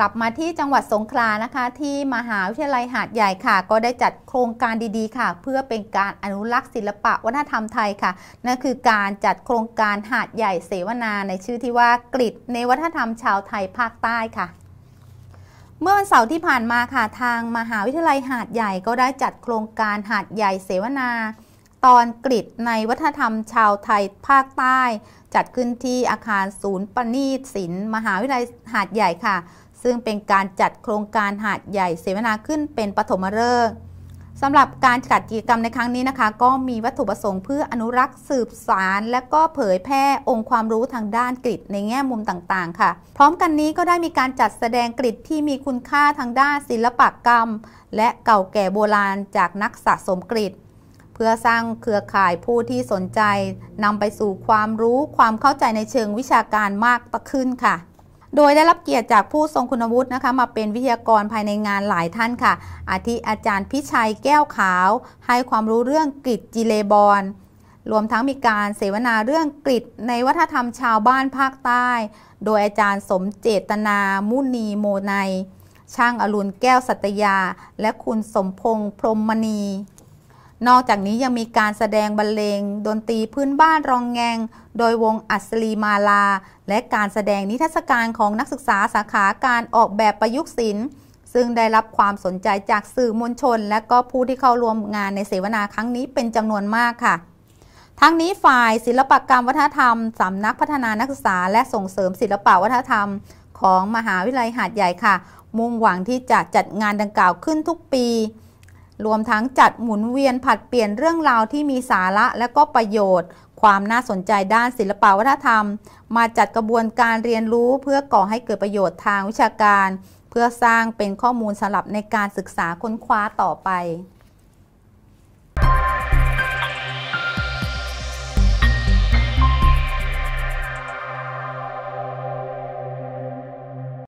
กลับมาที่จังหวัดสงขลานะคะ ที่มหาวิทยาลัยหาดใหญ่ค่ะ ก็ได้จัดโครงการดีๆ ค่ะ เพื่อเป็นการอนุรักษ์ศิลปะวัฒนธรรมไทยค่ะนั่นคือการจัดโครงการหาดใหญ่เสวนาในชื่อที่ว่ากริดในวัฒนธรรมชาวไทยภาคใต้ค่ะเมื่อวันเสาร์ที่ผ่านมาค่ะทางมหาวิทยาลัยหาดใหญ่ก็ได้จัดโครงการหาดใหญ่เสวนา ตอนกริดในวัฒนธรรมชาวไทยภาคใต้ จัดขึ้นที่อาคารศูนย์ปณีตศิลป์มหาวิทยาลัยหาดใหญ่ค่ะ ซึ่งเป็นการจัดโครงการหาดใหญ่เสวนาขึ้นเป็นปฐมฤกษ์สำหรับการจัดกิจกรรมในครั้งนี้นะคะ ก็มีวัตถุประสงค์เพื่ออนุรักษ์สืบสาร และก็เผยแพร่องค์ความรู้ทางด้านกริดในแง่มุมต่างๆ ค่ะ พร้อมกันนี้ก็ได้มีการจัดแสดงกริดที่มีคุณค่าทางด้านศิลปกรรม และเก่าแก่โบราณจากนักสะสมกริดเพื่อสร้างเครือข่ายผู้ที่สนใจนำไปสู่ความรู้ความเข้าใจในเชิงวิชาการมากขึ้นค่ะ โดยได้รับเกียรติจากผู้ทรงคุณวุฒินะคะมาเป็นวิทยากรภายในงานหลายท่านค่ะ อาทิอาจารย์พิชัยแก้วขาว ให้ความรู้เรื่องกริดจิเลบอลรวมทั้งมีการเสวนาเรื่องกริดในวัฒนธรรมชาวบ้านภาคใต้ โดยอาจารย์สมเจตนามุนีโมไนช่างอรุณแก้วสัตยา และคุณสมพงษ์พรมมณี นอกจากนี้ยังมีการแสดงบรรเลง ดนตรีพื้นบ้านรองแงง โดยวงอัศรีมาลา และการแสดงนิทรรศการของนักศึกษาสาขาการออกแบบประยุกต์ศิลป์ ซึ่งได้รับความสนใจจากสื่อมวลชน และก็ผู้ที่เข้าร่วมงานในเสวนาครั้งนี้เป็นจำนวนมากค่ะ ทั้งนี้ฝ่ายศิลปกรรมวัฒนธรรมสำนักพัฒนานักศึกษา และส่งเสริมศิลปวัฒนธรรม ของมหาวิทยาลัยหาดใหญ่ค่ะ มุ่งหวังที่จะจัดงานดังกล่าวขึ้นทุกปี รวมทั้งจัดหมุนเวียนผัดเปลี่ยนเรื่องราวที่มีสาระและก็ประโยชน์ ความน่าสนใจด้านศิลปวัฒนธรรม มาจัดกระบวนการเรียนรู้เพื่อก่อให้เกิดประโยชน์ทางวิชาการ เพื่อสร้างเป็นข้อมูลสำหรับในการศึกษาค้นคว้าต่อไป